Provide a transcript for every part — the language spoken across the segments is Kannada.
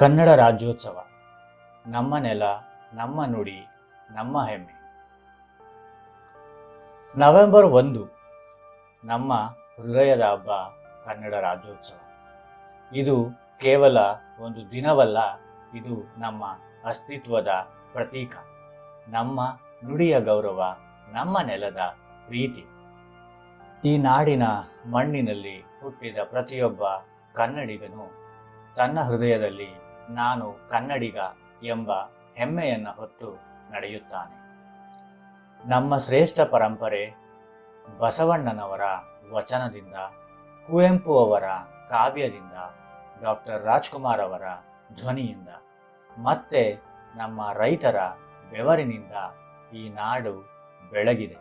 ಕನ್ನಡ ರಾಜ್ಯೋತ್ಸವ. ನಮ್ಮ ನೆಲ, ನಮ್ಮ ನುಡಿ, ನಮ್ಮ ಹೆಮ್ಮೆ. ನವೆಂಬರ್ ಒಂದು, ನಮ್ಮ ಹೃದಯದ ಹಬ್ಬ ಕನ್ನಡ ರಾಜ್ಯೋತ್ಸವ. ಇದು ಕೇವಲ ಒಂದು ದಿನವಲ್ಲ, ಇದು ನಮ್ಮ ಅಸ್ತಿತ್ವದ ಪ್ರತೀಕ. ನಮ್ಮ ನುಡಿಯ ಗೌರವ, ನಮ್ಮ ನೆಲದ ಪ್ರೀತಿ. ಈ ನಾಡಿನ ಮಣ್ಣಿನಲ್ಲಿ ಹುಟ್ಟಿದ ಪ್ರತಿಯೊಬ್ಬ ಕನ್ನಡಿಗನು ತನ್ನ ಹೃದಯದಲ್ಲಿ ನಾನು ಕನ್ನಡಿಗ ಎಂಬ ಹೆಮ್ಮೆಯನ್ನು ಹೊತ್ತು ನಡೆಯುತ್ತಾನೆ. ನಮ್ಮ ಶ್ರೇಷ್ಠ ಪರಂಪರೆ ಬಸವಣ್ಣನವರ ವಚನದಿಂದ, ಕುವೆಂಪು ಅವರ ಕಾವ್ಯದಿಂದ, ಡಾಕ್ಟರ್ ರಾಜ್ಕುಮಾರ್ ಅವರ ಧ್ವನಿಯಿಂದ, ಮತ್ತೆ ನಮ್ಮ ರೈತರ ಬೆವರಿನಿಂದ ಈ ನಾಡು ಬೆಳಗಿದೆ.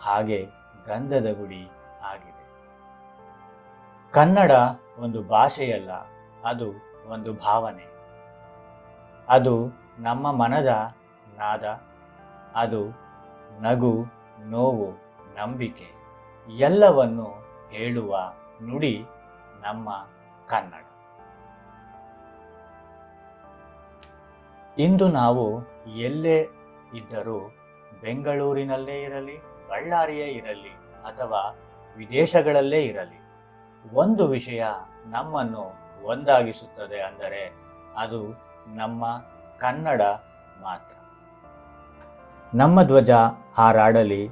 ಹಾಗೆ ಗಂಧದ ಗುಡಿ ಆಗಿದೆ. ಕನ್ನಡ ಒಂದು ಭಾಷೆಯಲ್ಲ, ಅದು ಒಂದು ಭಾವನೆ. ಅದು ನಮ್ಮ ಮನದ ನಾದ. ಅದು ನಗು, ನೋವು, ನಂಬಿಕೆ ಎಲ್ಲವನ್ನು ಹೇಳುವ ನುಡಿ ನಮ್ಮ ಕನ್ನಡ. ಇಂದು ನಾವು ಎಲ್ಲೇ ಇದ್ದರೂ ಬೆಂಗಳೂರಿನಲ್ಲೇ ಇರಲಿ, ಬಳ್ಳಾರಿಯೇ ಇರಲಿ ಅಥವಾ ವಿದೇಶಗಳಲ್ಲೇ ಇರಲಿ, ಒಂದು ವಿಷಯ ನಮ್ಮನ್ನು ಒಂದಾಗಿಸುತ್ತದೆ ಅಂದರೆ ಅದು ನಮ್ಮ ಕನ್ನಡ ಮಾತ್ರ. ನಮ್ಮ ಧ್ವಜ ಹಾರಾಡಲಿ,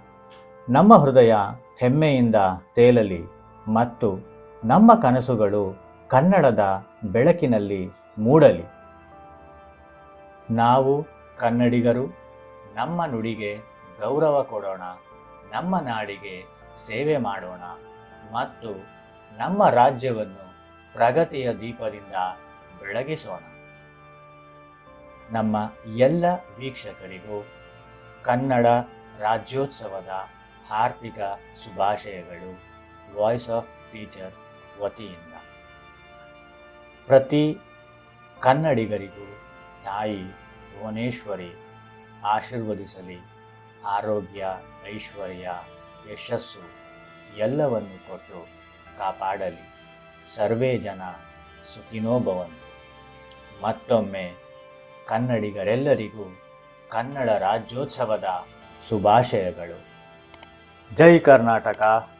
ನಮ್ಮ ಹೃದಯ ಹೆಮ್ಮೆಯಿಂದ ತೇಲಲಿ ಮತ್ತು ನಮ್ಮ ಕನಸುಗಳು ಕನ್ನಡದ ಬೆಳಕಿನಲ್ಲಿ ಮೂಡಲಿ. ನಾವು ಕನ್ನಡಿಗರು, ನಮ್ಮ ನುಡಿಗೆ ಗೌರವ ಕೊಡೋಣ, ನಮ್ಮ ನಾಡಿಗೆ ಸೇವೆ ಮಾಡೋಣ ಮತ್ತು ನಮ್ಮ ರಾಜ್ಯವನ್ನು ಪ್ರಗತಿಯ ದೀಪದಿಂದ ಬೆಳಗಿಸೋಣ. ನಮ್ಮ ಎಲ್ಲ ವೀಕ್ಷಕರಿಗೂ ಕನ್ನಡ ರಾಜ್ಯೋತ್ಸವದ ಹಾರ್ದಿಕ ಶುಭಾಶಯಗಳು ವಾಯ್ಸ್ ಆಫ್ ಟೀಚರ್ ವತಿಯಿಂದ. ಪ್ರತಿ ಕನ್ನಡಿಗರಿಗೂ ತಾಯಿ ಭುವನೇಶ್ವರಿ ಆಶೀರ್ವದಿಸಲಿ. ಆರೋಗ್ಯ, ಐಶ್ವರ್ಯ, ಯಶಸ್ಸು ಎಲ್ಲವನ್ನು ಕೊಟ್ಟು ಕಾಪಾಡಲಿ. ಸರ್ವೇ ಜನ ಸುಖಿನೋ ಭವಂತು. ಮತ್ತೊಮ್ಮೆ ಕನ್ನಡಿಗರೆಲ್ಲರಿಗೂ ಕನ್ನಡ ರಾಜ್ಯೋತ್ಸವದ ಶುಭಾಶಯಗಳು. ಜೈ ಕರ್ನಾಟಕ.